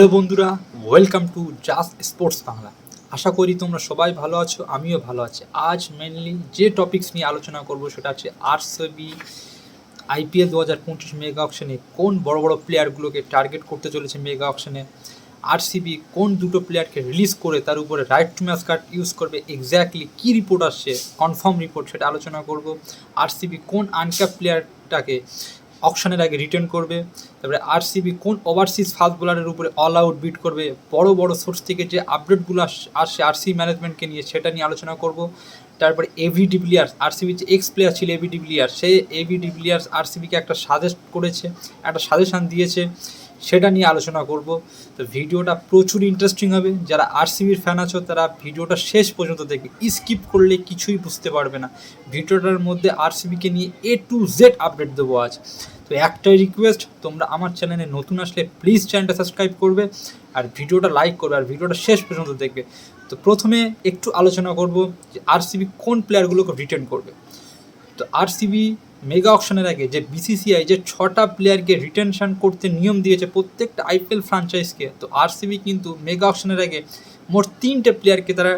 Hello বন্ধুরা welcome to just sports Bangla আশা করি তোমরা সবাই ভালো আছো, আমিও ভালো আছি। আজ মেনলি যে টপিকস নিয়ে আলোচনা করব সেটা হচ্ছে আরসিবি আইপিএল দু হাজার পঁচিশ মেগা অকশনে কোন বড় বড় প্লেয়ারগুলোকে টার্গেট করতে চলেছে মেগা অকশনে আরসিবি কোন দুটো প্লেয়ারকে রিলিজ করে তার উপরে right to match card use করবে এক্স্যাক্টলি কী রিপোর্ট আসছে কনফার্ম রিপোর্ট সেটা আলোচনা করব। আরসিবি কোন আনক্যাপ প্লেয়ারটাকে অকশনের আগে রিটার্ন করবে, তারপরে আরসিবি কোন ওভারসিজ ফাস্ট বোলারের উপরে অল আউট বিট করবে, বড় বড় সোর্স থেকে যে আপডেটগুলো আসছে আরসি ম্যানেজমেন্টকে নিয়ে সেটা নিয়ে আলোচনা করব। তারপরে A B de Villiers RCB যে এক্স প্লেয়ার ছিল এভি ডিভিলিয়ার্স সে এভি ডিভিলিয়ার্স আরসিবিকে একটা সাজেস্ট করেছে, একটা সাজেশান দিয়েছে, সেটা নিয়ে আলোচনা করব। তো ভিডিওটা প্রচুর ইন্টারেস্টিং হবে। যারা আরসিবির ফ্যান আছো, তারা ভিডিওটা শেষ পর্যন্ত দেখবে। স্কিপ করলে কিছুই বুঝতে পারবে না। ভিডিওটার মধ্যে আরসিবিকে নিয়ে এ টু জেড আপডেট দেবো আজ। তো একটাই রিকোয়েস্ট তোমরা আমার চ্যানেলে নতুন আসলে প্লিজ চ্যানেলটা সাবস্ক্রাইব করবে আর ভিডিওটা লাইক করবে আর ভিডিওটা শেষ পর্যন্ত দেখবে। তো প্রথমে একটু আলোচনা করব যে আরসিবি কোন প্লেয়ারগুলোকে রিটার্ন করবে। তো আরসিবি মেগা অকশনের আগে যে বিসিসিআই যে ছটা প্লেয়ারকে রিটেনশন করতে নিয়ম দিয়েছে প্রত্যেকটা আইপিএল ফ্রাঞ্চাইজকে তো আরসিবি কিন্তু মেগা অকশনের আগে মোট তিনটে প্লেয়ারকে তারা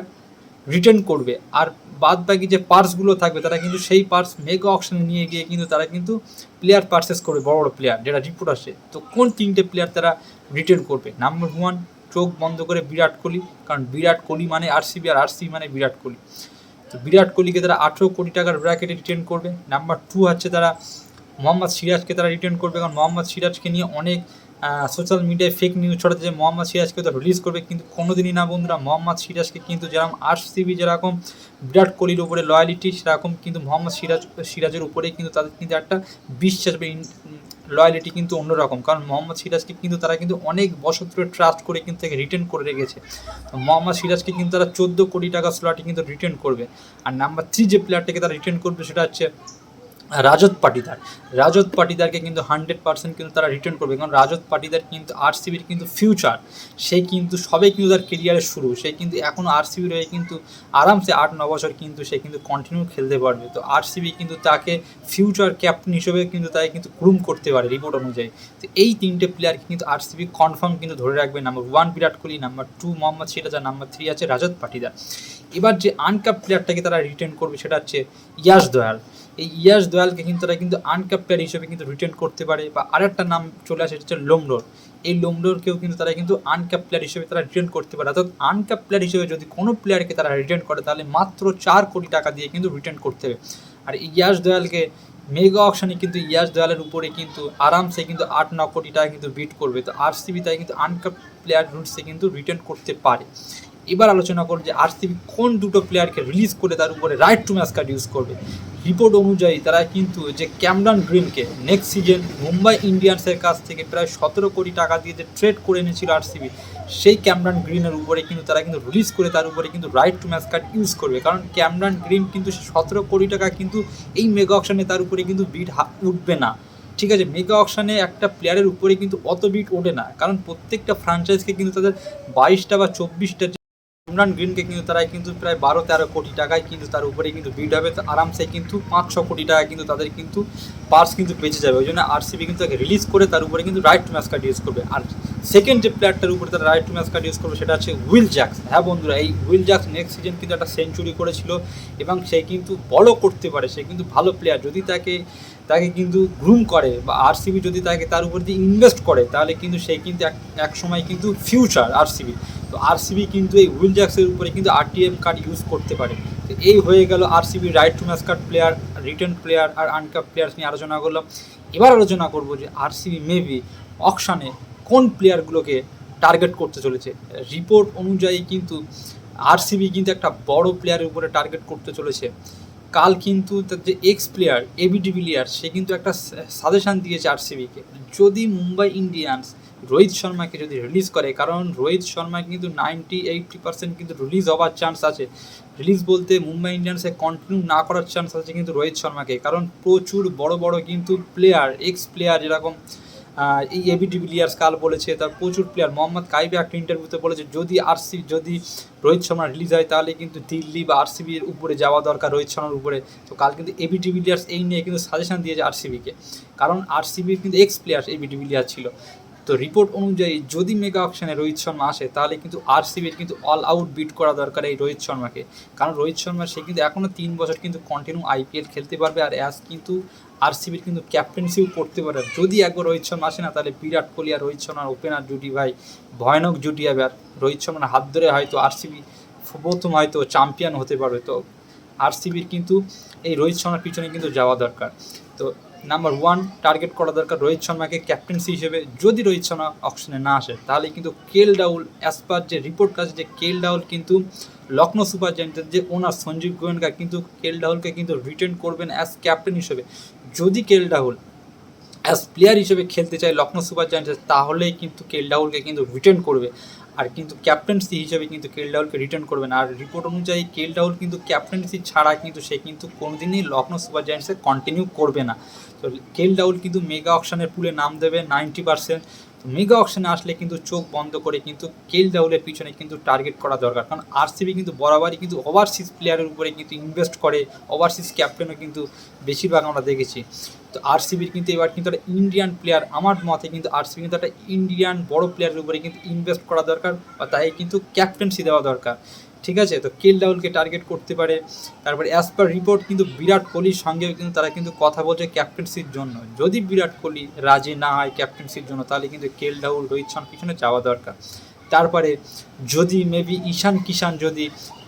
রিটার্ন করবে। আর বাদ বাকি যে পার্সগুলো থাকবে, তারা কিন্তু সেই পার্স মেগা অকশনে নিয়ে গিয়ে কিন্তু তারা কিন্তু প্লেয়ার পার্সেস করবে, বড় বড় প্লেয়ার যেটা রিপোর্ট আসে তো কোন তিনটে প্লেয়ার তারা রিটার্ন করবে? নাম্বার ওয়ান চোখ বন্ধ করে বিরাট কোহলি, কারণ বিরাট কোহলি মানে আরসিবি আর আরসিবি মানে বিরাট কোহলি। তো বিরাট কোহলিকে তারা আঠেরো কোটি টাকার ব্র্যাকেটে রিটার্ন করবে। নাম্বার টু হচ্ছে তারা মোহাম্মদ সিরাজকে তারা রিটার্ন করবে, কারণ মোহাম্মদ সিরাজকে নিয়ে অনেক সোশ্যাল মিডিয়ায় ফেক নিউজ ছড়াতে যে মোহাম্মদ সিরাজকে তো রিলিজ করবে, কিন্তু কোনোদিনই না বন্ধুরা, মোহাম্মদ সিরাজকে কিন্তু যেরকম আরসিবি যেরকম, বিরাট কোহলির উপরে লয়ালিটি সেরকম কিন্তু মোহাম্মদ সিরাজ, সিরাজের উপরে কিন্তু তাদের কিন্তু একটা বিশ্বাস লয়ালিটি কিন্তু অন্যরকম। কারণ মোহাম্মদ সিরাজকে কিন্তু তারা কিন্তু অনেক বছর ধরে ট্রাস্ট করে কিন্তু তাকে রিটার্ন করে রেখেছে। তো মোহাম্মদ সিরাজকে কিন্তু তারা চোদ্দ কোটি টাকা স্লটে কিন্তু রিটার্ন করবে। আর নাম্বার থ্রি যে প্লেয়ারটাকে তারা রিটার্ন করবে সেটা হচ্ছে রাজত পাটিদার। রাজত পাটিদারকে কিন্তু হান্ড্রেড পার্সেন্ট কিন্তু তারা রিটার্ন করবে। কারণ রাজত পাটিদার কিন্তু আরসিবির কিন্তু ফিউচার সে কিন্তু সবে কিন্তু তার কেরিয়ারের শুরু। সে কিন্তু এখনও আরসিবির হয়ে কিন্তু আরামসে আট, ন বছর কিন্তু সে কিন্তু কন্টিনিউ খেলতে পারবে। তো আরসিবি কিন্তু তাকে ফিউচার ক্যাপ্টেন হিসেবে কিন্তু তাকে কিন্তু গ্রুম করতে পারে রিপোর্ট অনুযায়ী। তো এই তিনটে প্লেয়ারকে কিন্তু আরসিবি কনফার্ম কিন্তু ধরে রাখবে। Number one Virat Kohli number two Mohammad Siraj আর নাম্বার থ্রি আছে রাজত পাটিদার। এবার যে আনকাপ প্লেয়ারটাকে তারা রিটার্ন করবে সেটা হচ্ছে ইয়াস দয়াল। এই ইয়াস দয়ালকে কিন্তু তারা কিন্তু আনকাপ প্লেয়ার হিসেবে কিন্তু রিটার্ন করতে পারে বা আরেকটা নাম চলে আসে হচ্ছে লোমডোর। এই লোমডোরকেও কিন্তু তারা কিন্তু আনক্যাপ প্লেয়ার হিসেবে তারা রিটার্ন করতে পারে। অর্থাৎ আনক্যাপ প্লেয়ার হিসেবে যদি কোনো প্লেয়ারকে তারা রিটার্ন করে, তাহলে মাত্র চার কোটি টাকা দিয়ে কিন্তু রিটার্ন করতে হবে। আর ইয়াস দয়ালকে মেগা অপশানে কিন্তু ইয়াস দয়ালের উপরে কিন্তু আরামসে কিন্তু আট, ন কোটি টাকা কিন্তু বিট করবে। তো আরসিবি তাই কিন্তু আনকাপ প্লেয়ার রুটসে কিন্তু রিটার্ন করতে পারে। এবার আলোচনা করব যে আরসিবি কোন দুটো প্লেয়ারকে রিলিজ করে তার উপরে right to match card use করবে। রিপোর্ট অনুযায়ী তারা কিন্তু যে ক্যামরান গ্রিনকে নেক্সট সিজন মুম্বাই ইন্ডিয়ান্সের কাছ থেকে প্রায় সতেরো কোটি টাকা দিয়ে যে ট্রেড করে এনেছিল আরসিবি, সেই ক্যামরান গ্রিনের উপরে কিন্তু তারা কিন্তু রিলিজ করে তার উপরে কিন্তু right to match card use করবে। কারণ ক্যামরান গ্রিন কিন্তু সতেরো কোটি টাকা কিন্তু এই মেগা অপশানে তার উপরে কিন্তু বিট উঠবে না। ঠিক আছে মেগা অপশানে একটা প্লেয়ারের উপরে কিন্তু অত বিট ওঠে না। কারণ প্রত্যেকটা ফ্রাঞ্চাইজকে কিন্তু তাদের বাইশটা বা চব্বিশটা ইমরান গ্রিনকে কিন্তু তারা কিন্তু প্রায় বারো তেরো কোটি টাকায় কিন্তু তার উপরে কিন্তু বিড হবে। তো আরামসে কিন্তু পাঁচশো কোটি টাকা কিন্তু তাদের কিন্তু পার্স কিন্তু বেঁচে যাবে। ওই জন্য আরসিবি কিন্তু তাকে রিলিজ করে তার উপরে কিন্তু right to match card use করবে। আর সেকেন্ড যে প্লেয়ারটার উপরে তারা right to match card use করবে সেটা হচ্ছে উইল জ্যাক্স হ্যাঁ বন্ধুরা, এই উইল জ্যাক্স নেক্সট সিজন কিন্তু একটা সেঞ্চুরি করেছিল এবং সে কিন্তু বলও করতে পারে। সে কিন্তু ভালো প্লেয়ার যদি তাকে তাকে কিন্তু গ্রুম করে বা আরসিবি যদি তাকে তার উপর দিয়ে ইনভেস্ট করে, তাহলে কিন্তু সে কিন্তু এক এক সময় কিন্তু ফিউচার আরসিবি তো আরসিবি কিন্তু এই উইল জ্যাক্সের উপরে কিন্তু আরটিএম কার্ড ইউজ করতে পারে। তো এই হয়ে গেল RCB right to match card player return player R আনকাপ players নিয়ে আলোচনা করলাম। এবার আলোচনা করব যে আরসিবি মেবি অকশানে কোন প্লেয়ারগুলোকে টার্গেট করতে চলেছে। রিপোর্ট অনুযায়ী কিন্তু আরসিবি কিন্তু একটা বড় প্লেয়ারের উপরে টার্গেট করতে চলেছে। কাল কিন্তু তার যে ex player A B de Villiers সে কিন্তু একটা সাজেশান দিয়েছে আরসিবিকে যদি মুম্বাই ইন্ডিয়ান্স রোহিত শর্মাকে যদি রিলিজ করে, কারণ রোহিত শর্মা কিন্তু নাইনটি এইটটি পার্সেন্ট কিন্তু রিলিজ হওয়ার চান্স আছে। রিলিজ বলতে মুম্বাই ইন্ডিয়ান্সে কন্টিনিউ না করার চান্স আছে কিন্তু রোহিত শর্মাকে। কারণ প্রচুর বড় বড় কিন্তু প্লেয়ার এক্স প্লেয়ার যেরকম এই এবি ডিভিলিয়ার্স কাল বলেছে, তার প্রচুর প্লেয়ার মোহাম্মদ কাইবে একটা ইন্টারভিউতে বলেছে, যদি আরসি যদি রোহিত শর্মা রিলিজ হয়, তাহলে কিন্তু দিল্লি বা আরসিবির উপরে যাওয়া দরকার, রোহিত শর্মার উপরে। তো কাল কিন্তু এবি ডিভিলিয়ার্স এই নিয়ে কিন্তু সাজেশন দিয়েছে আরসিবিকে কারণ আরসিবির কিন্তু এক্স প্লেয়ার এবি ডিভিলিয়ার ছিল। তো রিপোর্ট অনুযায়ী যদি মেগা অকশনে রোহিত শর্মা আসে, তাহলে কিন্তু আরসিবির কিন্তু অল আউট বিট করা দরকার এই রোহিত শর্মাকে। কারণ রোহিত শর্মা, সে কিন্তু এখনও তিন বছর কিন্তু কন্টিনিউ আইপিএল খেলতে পারবে, আর অ্যাজ কিন্তু আরসিবির কিন্তু ক্যাপ্টেন্সিও করতে পারে। যদি একবার রোহিত শর্মা আসে না, তাহলে বিরাট কোহলি আর রোহিত শর্মার ওপেনার জুটি ভাই, ভয়ানক জুটি হবে। আর রোহিত শর্মার হাত ধরে হয়তো আরসিবি প্রথম হয়তো চ্যাম্পিয়ন হতে পারবে। তো আরসিবির কিন্তু এই রোহিত শর্মার পিছনে কিন্তু যাওয়া দরকার। তো নাম্বার ওয়ান টার্গেট করা দরকার রোহিত শর্মাকে ক্যাপ্টেন্সি হিসেবে। যদি রোহিত শর্মা অপশনে না আসে, তাহলে কিন্তু কেল ডাউল অ্যাজ পার যে রিপোর্ট কাছে যে কেল ডাউল কিন্তু লখনৌ সুপার জায়েন্টের যে ওনার সঞ্জীব গোয়েঙ্কা কিন্তু কেল ডাউলকে কিন্তু রিটেন করবেন অ্যাজ ক্যাপ্টেন হিসেবে। যদি কেল রাহুল অ্যাজ প্লেয়ার হিসেবে খেলতে চায় লখনৌ সুপার জায়েন্টস, তাহলেই কিন্তু কেল রাহুলকে কিন্তু রিটার্ন করবে। আর কিন্তু ক্যাপ্টেন্সি হিসেবে কিন্তু কেল রাহুলকে রিটার্ন করবে না। আর রিপোর্ট অনুযায়ী কেল রাহুল কিন্তু ক্যাপ্টেন্সি ছাড়া কিন্তু সে কিন্তু কোনোদিনই লখনৌ সুপার জায়েন্টসে কন্টিনিউ করবে না। তো কেল রাহুল কিন্তু মেগা অকশানের পুলে নাম দেবে নাইনটি পার্সেন্ট মেগা অকশনে আসলে কিন্তু চোখ বন্ধ করে কিন্তু কেল ডাউলের পিছনে কিন্তু টার্গেট করা দরকার। কারণ আরসিবি কিন্তু বরাবরই কিন্তু ওভারসিজ প্লেয়ারের উপরে কিন্তু ইনভেস্ট করে ওভারসিজ ক্যাপ্টেনও কিন্তু বেশিরভাগ আমরা দেখেছি। তো আরসিবির কিন্তু এবার কিন্তু একটা ইন্ডিয়ান প্লেয়ার আমার মতে কিন্তু আরসিবি কিন্তু একটা ইন্ডিয়ান বড় প্লেয়ারের উপরে কিন্তু ইনভেস্ট করা দরকার বা তাই কিন্তু ক্যাপ্টেন্সি দেওয়া দরকার। ঠিক আছে? তো কেল ডাউলকে টার্গেট করতে পারে। তারপরে অ্যাজ পার রিপোর্ট কিন্তু বিরাট কোহলির সঙ্গেও কিন্তু তারা কিন্তু কথা বলছে ক্যাপ্টেন্সির জন্য। যদি বিরাট কোহলি রাজি না হয় ক্যাপ্টেন্সির জন্য, তাহলে কিন্তু কেল ডাউল রোহিত শর্মার পিছনে যাওয়া দরকার। তারপরে যদি মেবি ঈশান কিষান যদি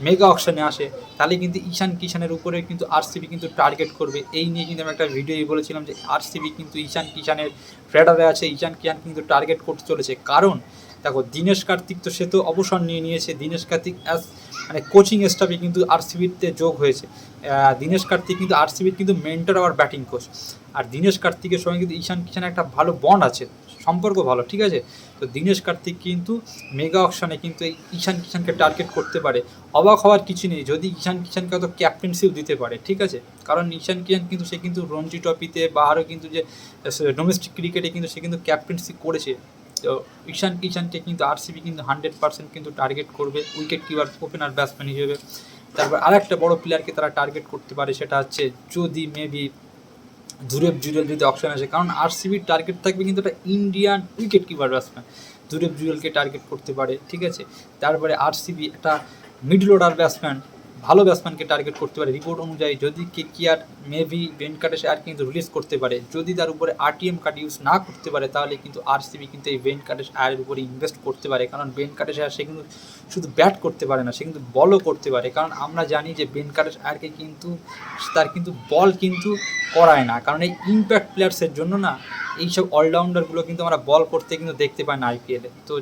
মেগা অকশনে আসে, তাহলে কিন্তু ঈশান কিষানের উপরে কিন্তু আরসিবি কিন্তু টার্গেট করবে। এই নিয়ে কিন্তু আমি একটা ভিডিও বলেছিলাম যে আরসিবি কিন্তু ঈশান কিষানের ফ্রেডারে আছে, ঈশান কিষান কিন্তু টার্গেট করতে চলেছে। কারণ দেখো, দীনেশ কার্তিক তো সে তো অবসর নিয়ে নিয়েছে। দীনেশ কার্তিক অ্যাজ মানে কোচিং স্টাফে কিন্তু আরসিবিতে যোগ হয়েছে। দীনেশ কার্তিক কিন্তু আরসিবির কিন্তু মেন্টর আবার ব্যাটিং কোচ আর দীনেশ কার্তিকের সঙ্গে কিন্তু ঈশান কিষানের একটা ভালো বন্ড আছে, সম্পর্ক ভালো, ঠিক আছে? তো দীনেশ কার্তিক কিন্তু মেগা অকশনে কিন্তু এই ঈশান কিষানকে টার্গেট করতে পারে। অবাক হওয়ার কিছু নেই, যদি ঈশান কিষানকে হয়তো ক্যাপ্টেন্সিও দিতে পারে, ঠিক আছে? কারণ ঈশান কিষান কিন্তু সে কিন্তু রঞ্জি ট্রফিতে বা আরও কিন্তু যে ডোমেস্টিক ক্রিকেটে কিন্তু সে কিন্তু ক্যাপ্টেন্সি করেছে। তো ঈশান কিষানকে কিন্তু আরসিবি কিন্তু হান্ড্রেড পার্সেন্ট কিন্তু টার্গেট করবে উইকেট কিপার ওপেনার ব্যাটসম্যান হিসেবে। তারপর আরেকটা বড়ো প্লেয়ারকে তারা টার্গেট করতে পারে সেটা হচ্ছে যদি মেবি ধুরেব জুরেল যদি অপশন আসে, কারণ আরসিবির টার্গেট থাকবে কিন্তু একটা Indian wicket keeper batsman Dhruv জুরেলকে target করতে পারে, ঠিক আছে? তারপরে আরসিবি একটা মিডল অর্ডার ব্যাটসম্যান ভালো ব্যাটসম্যানকে টার্গেট করতে পারে। রিপোর্ট অনুযায়ী যদি কে কেয়ার মেবি ভেনকাটেশ আর কিন্তু রিলিজ করতে পারে, যদি তার উপরে আরটিএম কার্ড ইউজ না করতে পারে, তাহলে কিন্তু আরসিবি কিন্তু এই ভেনকাটেশ আয়ের উপরে ইনভেস্ট করতে পারে। কারণ ভেনকাটেশ আয়ার সে কিন্তু শুধু ব্যাট করতে পারে না, সে কিন্তু বলও করতে পারে। কারণ আমরা জানি যে ভেনকাটেশ আয়ারকে কিন্তু, তার কিন্তু বল কিন্তু করায় না। কারণ এই ইম্প্যাক্ট প্লেয়ার্সের জন্য না, এইসব অলরাউন্ডারগুলো কিন্তু আমরা বল করতে কিন্তু দেখতে পাই না আইপিএলে তো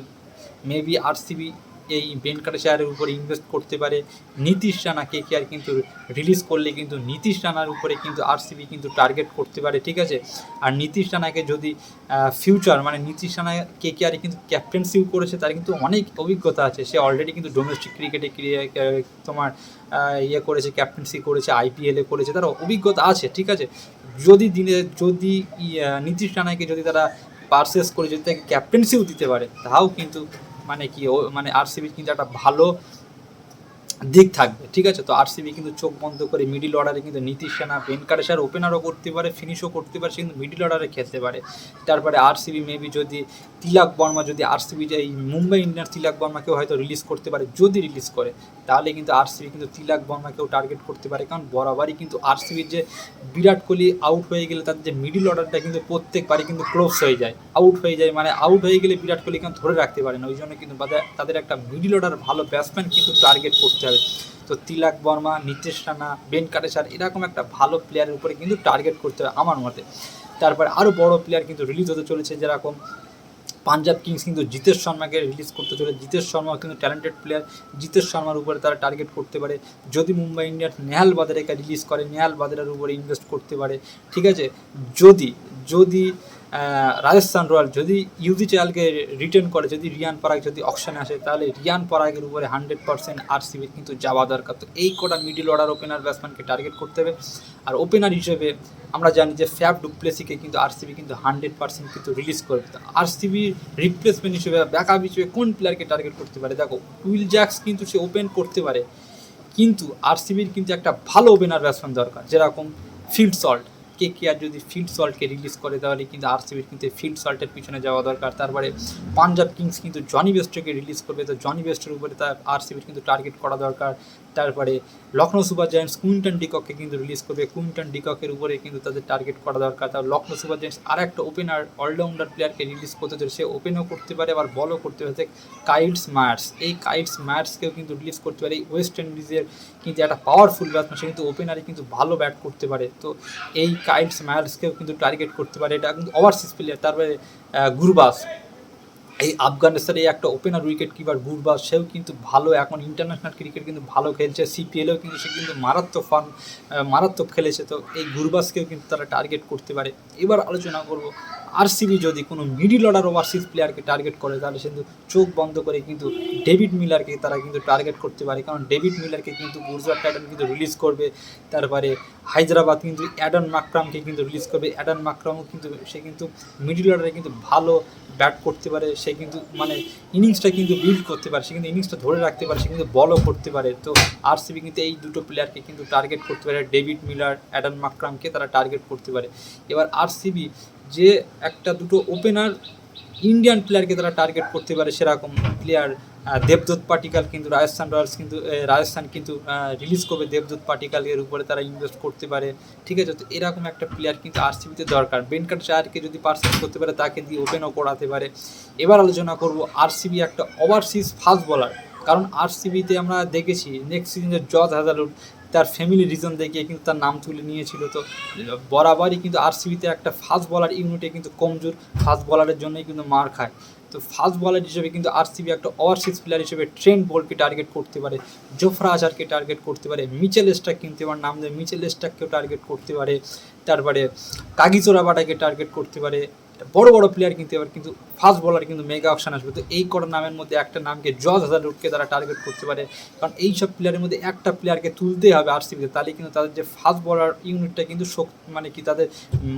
মেবি আরসিবি এই বেনকাটা শেয়ারের উপরে ইনভেস্ট করতে পারে। নীতিশ রানা কে কে আর কিন্তু রিলিজ করলে কিন্তু নীতিশ রানার উপরে কিন্তু আরসিবি কিন্তু টার্গেট করতে পারে, ঠিক আছে? আর নীতিশ রানাকে যদি ফিউচার মানে নীতিশ রানা কে কে আর কিন্তু ক্যাপ্টেন্সিও করেছে, তার কিন্তু অনেক অভিজ্ঞতা আছে। সে অলরেডি কিন্তু ডোমেস্টিক ক্রিকেটে তোমার ইয়ে করেছে ক্যাপ্টেন্সি করেছে আইপিএলে করেছে, তার অভিজ্ঞতা আছে, ঠিক আছে? যদি দিনে, যদি নীতিশ রানাকে যদি তারা পারচেস করে, যদি তাকে ক্যাপ্টেন্সিও দিতে পারে, তাও কিন্তু মানে কি মানে আরসিবির কিন্তু একটা ভালো দিক থাকবে, ঠিক আছে? তো আরসিবি কিন্তু চোখ বন্ধ করে মিডিল অর্ডারে কিন্তু নীতিশ সেনা ভেনকাটেশার ওপেনারও করতে পারে ফিনিশও করতে পারে, সে কিন্তু মিডিল অর্ডারে খেলতে পারে। তারপরে আরসিবি মেবি যদি তিলাক বর্মা, যদি আরসিবি এই মুম্বাই ইন্ডিয়ান্স তিলাক বর্মাকেও হয়তো রিলিজ করতে পারে, যদি রিলিজ করে, তাহলে কিন্তু আরসিবি কিন্তু তিলাক বর্মাকেও টার্গেট করতে পারে। কারণ বরাবরই কিন্তু আরসিবির যে বিরাট কোহলি আউট হয়ে গেলে তাদের যে মিডিল অর্ডারটা কিন্তু প্রত্যেকবারই কিন্তু ক্লোজ হয়ে যায় আউট হয়ে যায় মানে আউট হয়ে গেলে বিরাট কোহলি কিন্তু ধরে রাখতে পারে না। ওই জন্য কিন্তু তাদের- তাদের একটা মিডিল অর্ডার ভালো ব্যাটসম্যান কিন্তু টার্গেট করতে হবে। তো তিলাক বর্মা, নীতিশ রানা, বেন কাটেসার, এরকম একটা ভালো প্লেয়ারের উপরে কিন্তু টার্গেট করতে হবে আমার মতে। তারপরে আরও বড় প্লেয়ার কিন্তু রিলিজ হতে চলেছে যেরকম পাঞ্জাব কিংস কিন্তু জিতেশ শর্মাকে রিলিজ করতে চলে জিতেশ শর্মা কিন্তু ট্যালেন্টেড প্লেয়ার জিতেশ শর্মার উপরে তারা টার্গেট করতে পারে। যদি মুম্বাই ইন্ডিয়ান্স নেহাল বাদারেকে রিলিজ করে, নেহাল বাদারের উপরে ইনভেস্ট করতে পারে, ঠিক আছে? যদি যদি রাজস্থান রয়্যাল যদি ইউজি চালকে রিটার্ন করে, যদি রিয়ান পরাগ যদি অপশানে আসে, তাহলে রিয়ান পরাগের উপরে হান্ড্রেড পার্সেন্ট আরসিবির কিন্তু যাওয়া দরকার। তো এই কটা মিডিল অর্ডার ওপেনার ব্যাটসম্যানকে টার্গেট করতে হবে। আর ওপেনার হিসেবে আমরা জানি যে ফ্যাব ডুপ্লেসিকে কিন্তু আরসিবি কিন্তু হান্ড্রেড পার্সেন্ট কিন্তু রিলিজ করবে তো আরসিবির রিপ্লেসমেন্ট হিসেবে ব্যাক আপ হিসেবে কোন প্লেয়ারকে টার্গেট করতে পারে? দেখো উইল জ্যাক্স কিন্তু সে ওপেন করতে পারে, কিন্তু আরসিবির কিন্তু একটা ভালো ওপেনার ব্যাটসম্যান দরকার, যেরকম ফিল্ড সল্ট কে কে আর যদি ফিল্ড সল্টকে রিলিজ করে, তাহলে কিন্তু আরসিবির কিন্তু ফিল্ড সল্টের পিছনে যাওয়া দরকার। তারপরে পাঞ্জাব কিংস কিন্তু জনি বেস্টকে রিলিজ করবে, তো জনি বেস্টের উপরে তার আরসিবির কিন্তু টার্গেট করা দরকার। তারপরে লখনৌ সুপার জায়ান্টস কুইন্টন ডিককে কিন্তু রিলিজ করবে। কুইন্টন ডিককের উপরে কিন্তু তাদের টার্গেট করা দরকার। তার লখনৌ সুপার জায়ান্টস আর একটা ওপেনার অলরাউন্ডার প্লেয়ারকে রিলিজ করতে চাই সে ওপেনও করতে পারে, আবার বলও করতে পারে। কাইটস মায়ার্স এই কাইটস মায়ার্সকেও কিন্তু রিলিজ করতে পারে। এই ওয়েস্ট ইন্ডিজের কিন্তু একটা পাওয়ারফুল ব্যাটসম্যান সে কিন্তু ওপেনারে কিন্তু ভালো ব্যাট করতে পারে। তো এই কাইটস মায়ার্সকেও কিন্তু টার্গেট করতে পারে। এটা কিন্তু ওভারসিজ প্লেয়ার তারপরে গুরবাস। এই আফগানিস্তানে একটা ওপেনার উইকেট কিপার গুরবাজ, সেও কিন্তু ভালো, এখন ইন্টারন্যাশনাল ক্রিকেট কিন্তু ভালো খেলছে সিপিএলেও কিন্তু সে কিন্তু মারাত্মক ফান মারাত্মক খেলেছে, তো এই গুরবাজকেও কিন্তু তারা টার্গেট করতে পারে। এবার আলোচনা করব আরসিবি যদি কোনো মিডিল অর্ডার ওভারসিজ প্লেয়ারকে টার্গেট করে, তাহলে কিন্তু চোখ বন্ধ করে কিন্তু ডেভিড মিলারকে তারা কিন্তু টার্গেট করতে পারে। কারণ ডেভিড মিলারকে কিন্তু গুজরাট টাইটান কিন্তু রিলিজ করবে। তারপরে হায়দ্রাবাদ কিন্তু অ্যাডন মাকরামকে কিন্তু রিলিজ করবে। অ্যাডন মাকরামও কিন্তু, সে কিন্তু মিডিল অর্ডারে কিন্তু ভালো ব্যাট করতে পারে। সে কিন্তু মানে ইনিংসটা কিন্তু বিল্ড করতে পারে। সে কিন্তু ইনিংসটা ধরে রাখতে পারে। সে কিন্তু বলও করতে পারে। তো আরসিবি কিন্তু এই দুটো প্লেয়ারকে কিন্তু টার্গেট করতে পারে। ডেভিড মিলার অ্যাডান মাকরামকে তারা টার্গেট করতে পারে। এবার আরসিবি যে একটা দুটো ওপেনার ইন্ডিয়ান প্লেয়ারকে তারা টার্গেট করতে পারে সেরকম প্লেয়ার দেবদূত পাটিকাল কিন্তু রাজস্থান রয়্যালস কিন্তু রাজস্থান কিন্তু রিলিজ করবে দেবদূত পাটিকালের উপরে তারা ইনভেস্ট করতে পারে। ঠিক আছে? তো এরকম একটা প্লেয়ার কিন্তু আরসিবিতে দরকার। বেনকাট চায়ারকে যদি পার্সেন্ট করতে পারে, তাকে দিয়ে ওপেনও করাতে পারে। এবার আলোচনা করব আরসিবি একটা ওভারসিজ ফাস্ট বলার কারণ আরসিবিতে আমরা দেখেছি নেক্সট সিজনে জজ হাজারুল তার ফ্যামিলি রিজন দেখিয়ে কিন্তু তার নাম তুলে নিয়েছিল। তো, বরাবরই কিন্তু আরসিবিতে একটা ফাস্ট বলার ইউনিটে কিন্তু কমজোর ফাস্ট বলারের জন্যই কিন্তু মার খায়। তো ফাস্ট বলার হিসেবে কিন্তু আরসিবি একটা ওভারসিজ প্লেয়ার হিসেবে ট্রেন্ড বোল্টকে টার্গেট করতে পারে জোফরা আজারকে টার্গেট করতে পারে মিচেল স্টাক কিন্তু এবার নাম দেয় মিচেল স্টাককেও টার্গেট করতে পারে, তারপরে কাগিচোরা বাটাকে টার্গেট করতে পারে বড় বড় প্লেয়ার কিন্তু এবার কিন্তু ফাস্ট বলার কিন্তু মেগা অপশান আসবে। তো এই কটা নামের মধ্যে একটা নামকে জজ হাজারুটকে তারা টার্গেট করতে পারে। কারণ এই সব প্লেয়ারের মধ্যে একটা প্লেয়ারকে তুলতেই হবে আর আরসিবিতে তাহলে কিন্তু তাদের যে ফাস্ট বলার ইউনিটটা কিন্তু মানে কি তাদের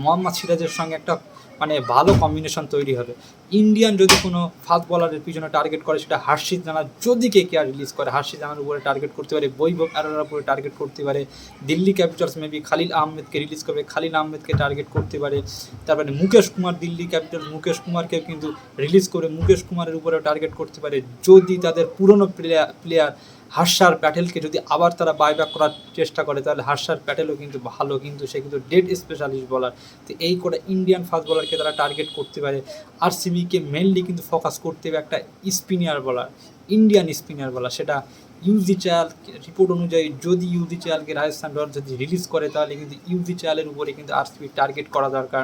মোহাম্মদ সিরাজের সঙ্গে একটা মানে ভালো কম্বিনেশন তৈরি হবে। ইন্ডিয়ান যদি কোনো ফাস্ট বলারের পিছনে টার্গেট করে, সেটা হার্ষিত জানা যদি কে কে আর রিলিজ করে, হার্ষিত জানার উপরে টার্গেট করতে পারে, বৈভব অ্যারোরার উপরে টার্গেট করতে পারে, দিল্লি ক্যাপিটালস মেবি খালিল আহমেদকে রিলিজ করবে, খালিল আহমেদকে টার্গেট করতে পারে, তারপরে মুকেশ কুমার, দিল্লি ক্যাপিটালস মুকেশ কুমারকেও কিন্তু রিলিজ করে মুকেশ কুমারের উপরেও টার্গেট করতে পারে, যদি তাদের পুরনো প্লেয়ার প্লেয়ার হার্ষার প্যাটেলকে যদি আবার তারা বাইব্যাক করার চেষ্টা করে, তাহলে হার্সার প্যাটেলও কিন্তু ভালো, কিন্তু সে কিন্তু ডেড স্পেশালিস্ট বলার তো এই করে ইন্ডিয়ান ফাস্ট বলারকে তারা টার্গেট করতে পারে। আর সিবিকে মেনলি কিন্তু ফোকাস করতে হবে একটা স্পিনার বলার ইন্ডিয়ান স্পিনার বলার সেটা ইউজি চাল রিপোর্ট অনুযায়ী যদি ইউজি চালকে রাজস্থান রয়্যালস যদি রিলিজ করে, তাহলে কিন্তু ইউজি চালের উপরে কিন্তু আরসিবি টার্গেট করা দরকার।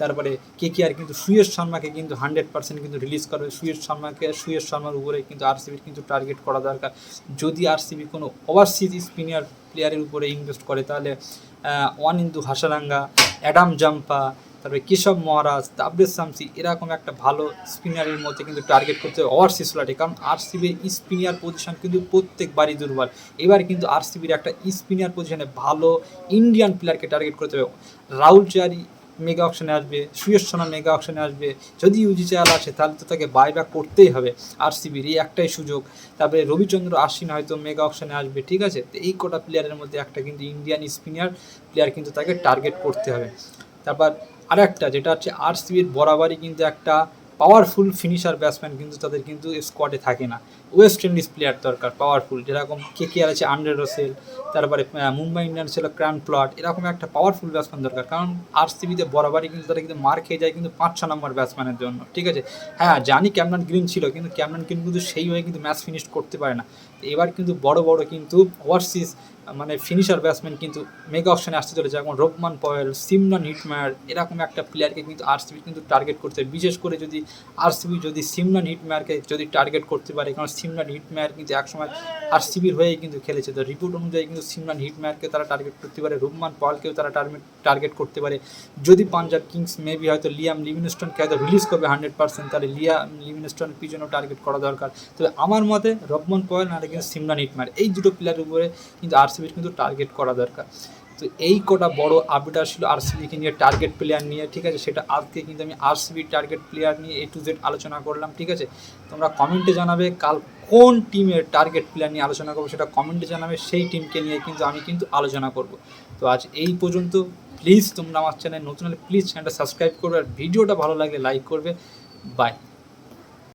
তারপরে কে কে আর কিন্তু সুয়েশ শর্মাকে কিন্তু হান্ড্রেড পার্সেন্ট কিন্তু রিলিজ করবে। সুয়েশ শর্মাকে, সুয়েশ শর্মার উপরে কিন্তু আরসিবির কিন্তু টার্গেট করা দরকার। যদি আরসিবি কোনো ওভারসিজ স্পিনার প্লেয়ারের উপরে ইনভেস্ট করে, তাহলে Wanindu Hasaranga, Adam Zampa তারপরে কেশব মহারাজ তাবরেজ শামসি এরকম একটা ভালো স্পিনারের মধ্যে কিন্তু টার্গেট করতে হবে ওভারসিজ প্লেয়ারটি কারণ আরসিবির স্পিনার পজিশন কিন্তু প্রত্যেকবারই দুর্বল। এবার কিন্তু আরসিবির একটা স্পিনার পজিশনে ভালো ইন্ডিয়ান প্লেয়ারকে টার্গেট করতে হবে। রাহুল চারি মেগা অপশনে আসবে সুয়েশ সোনা মেগা অপশনে আসবে। যদি ইউজি চাল আসে, তাহলে তো তাকে বাই বাইব্যাক করতেই হবে আরসিবির এই একটাই সুযোগ। তারপরে রবিচন্দ্র আশ্বিন হয়তো মেগা অপশনে আসবে, ঠিক আছে? তো এই কটা প্লেয়ারের মধ্যে একটা কিন্তু ইন্ডিয়ান স্পিনার প্লেয়ার কিন্তু তাকে টার্গেট করতে হবে। তারপর আর একটা যেটা হচ্ছে আরসিবির বরাবরই কিন্তু একটা পাওয়ারফুল ফিনিশার ব্যাটসম্যান কিন্তু তাদের কিন্তু স্কোয়াডে থাকে না। ওয়েস্ট ইন্ডিজ প্লেয়ার দরকার পাওয়ারফুল যেরকম কে কে আর আছে আন্ডার রসেল তারপরে মুম্বাই ইন্ডিয়ান ছিল ক্রান প্লট এরকম একটা পাওয়ারফুল ব্যাটসম্যান দরকার। কারণ আরসিবিতে বরাবরই কিন্তু তারা কিন্তু মার খেয়ে যায় কিন্তু পাঁচ, ছ নম্বর ব্যাটসম্যানের জন্য, ঠিক আছে? হ্যাঁ জানি ক্যামরান গ্রিন ছিল, কিন্তু ক্যামরান গ্রিন কিন্তু সেইভাবে কিন্তু ম্যাচ ফিনিশ করতে পারে না। এবার কিন্তু বড় বড় কিন্তু ওভারসিজ মানে ফিনিশার ব্যাটসম্যান কিন্তু মেগা অপশনে আসতে চলেছে। যেমন রোবমান পয়েল, সিমরন হিটম্যার এরকম একটা প্লেয়ারকে কিন্তু আরসিবি কিন্তু টার্গেট করতে। বিশেষ করে যদি আরসিবি যদি সিমরন হিটম্যারকে যদি টার্গেট করতে পারে, কারণ সিমরন হিটম্যার কিন্তু একসময় আরসিবির হয়েই কিন্তু খেলেছে। তো রিপোর্ট অনুযায়ী কিন্তু সিমরন হিটম্যারকে তারা টার্গেট করতে পারে রোবমান পয়েলকেও তারা টার্গেট করতে পারে। যদি পাঞ্জাব কিংস মেবি হয়তো লিয়াম লিভিনস্টনকে হয়তো রিলিজ করবে হান্ড্রেড পার্সেন্ট তাহলে লিয়াম লিভিনস্টনের পিছনেও টার্গেট করা দরকার। তবে আমার মতে রবমন পয়েল, নাহলে কিন্তু সিমরান হিটম্যার এই দুটো প্লেয়ারের উপরে কিন্তু আরসিবির কিন্তু টার্গেট করা দরকার। তো এই কটা বড় আপডেট আসছিল আরসিবিকে নিয়ে টার্গেট প্লেয়ার নিয়ে, ঠিক আছে? সেটা আজকে কিন্তু আমি আরসিবির টার্গেট প্লেয়ার নিয়ে এ টু জেড আলোচনা করলাম, ঠিক আছে? তোমরা কমেন্টে জানাবে কাল কোন টিমের টার্গেট প্লেয়ার নিয়ে আলোচনা করব, সেটা কমেন্টে জানাবে, সেই টিমকে নিয়ে কিন্তু আমি কিন্তু আলোচনা করব। তো আজ এই পর্যন্ত প্লিজ তোমরা আমার চ্যানেল নতুন হলে প্লিজ চ্যানেলটা সাবস্ক্রাইব করবে আর ভিডিওটা ভালো লাগলে লাইক করবে। বাই